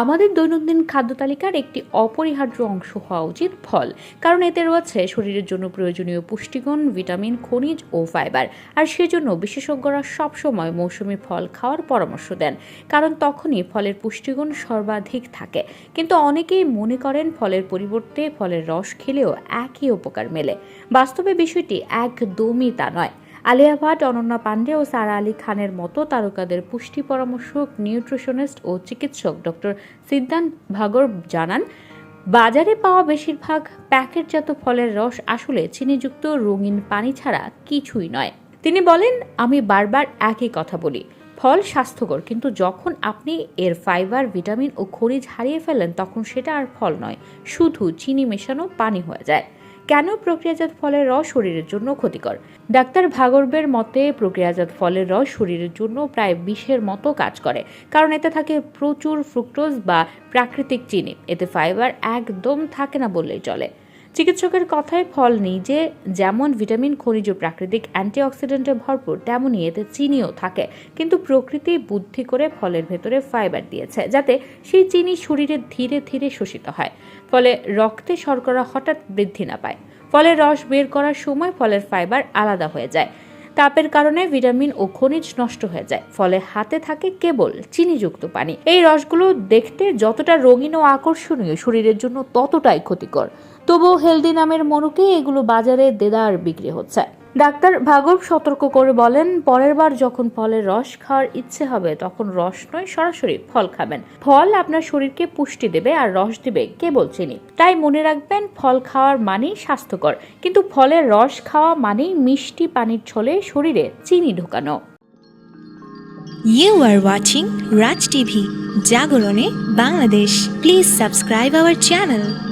আমাদের দৈনন্দিন খাদ্য তালিকার একটি অপরিহার্য অংশ হওয়া উচিত ফল, কারণ এতে রয়েছে শরীরের জন্য প্রয়োজনীয় পুষ্টিগুণ, ভিটামিন, খনিজ ও ফাইবার। আর সেজন্য বিশেষজ্ঞরা সবসময় মৌসুমি ফল খাওয়ার পরামর্শ দেন, কারণ তখনই ফলের পুষ্টিগুণ সর্বাধিক থাকে। কিন্তু অনেকেই মনে করেন ফলের পরিবর্তে ফলের রস খেলেও একই উপকার মেলে। বাস্তবে বিষয়টি একদমই তা নয়। আলিয়া ভাট, অনন্যা পান্ডে ও সারা আলী খানের মতো তারকাদের পুষ্টি পরামর্শক, নিউট্রিশনিস্ট ও চিকিৎসক ডক্টর সিদ্ধান্ত ভাগর জানান, বাজারে পাওয়া বেশিরভাগ প্যাকেটজাত ফলের রস আসলে চিনিযুক্ত রঙিন পানি ছাড়া কিছুই নয়। তিনি বলেন, আমি বারবার একই কথা বলি, ফল স্বাস্থ্যকর, কিন্তু যখন আপনি এর ফাইবার, ভিটামিন ও খনিজ হারিয়ে ফেলেন, তখন সেটা আর ফল নয়, শুধু চিনি মেশানো পানি হয়ে যায়। কেন প্রক্রিয়াজাত ফলের রস শরীরের জন্য ক্ষতিকর? ডাক্তার ভাগর্বের মতে, প্রক্রিয়াজাত ফলের রস শরীরের জন্য প্রায় বিষের মতো কাজ করে। কারণ এতে থাকে প্রচুর ফ্রুক্টোজ বা প্রাকৃতিক চিনি। এতে ফাইবার একদম থাকে না বললেই চলে। চিকিৎসকের কথায় ফল নেই যে, যেমন ভিটামিন, খনিজ প্রাকৃতিক অ্যান্টিঅক্সিডেন্টে ভরপুর তেমনই এতে চিনিও থাকে। কিন্তু প্রকৃতি বুদ্ধি করে ফলের ভেতরে ফাইবার দিয়েছে, যাতে সেই চিনি শরীরে ধীরে ধীরে শোষিত হয়। ফলে রক্তে শর্করা হঠাৎ বৃদ্ধি না পায়। ফলের রস বের করার সময় ফলের ফাইবার আলাদা হয়ে যায়। তাপের কারণে ভিটামিন ও খনিজ নষ্ট হয়ে যায়। ফলে হাতে থাকে কেবল চিনিযুক্ত পানি। এই রসগুলো দেখতে যতটা রঙিন ও আকর্ষণীয়, শরীরের জন্য ততটাই ক্ষতিকর। তবুও হেলদি নামের মনুকে এগুলো বাজারে দেদার বিক্রি হচ্ছে। ডাক্তার ভাগব সতর্ক করে বলেন, পরের বার যখন ফলের রস খাওয়ার ইচ্ছে হবে, তখন রস নয়, সরাসরি ফল খাবেন। ফল আপনার শরীরকে পুষ্টি দেবে আর রস দেবে কেবল চিনি। তাই মনে রাখবেন, ফল খাওয়ার মানেই স্বাস্থ্যকর। কিন্তু ফলের রস খাওয়া মানেই মিষ্টি পানির ছলে শরীরে চিনি ঢোকানো। You are watching Raj TV জাগরণে Bangladesh please subscribe our channel.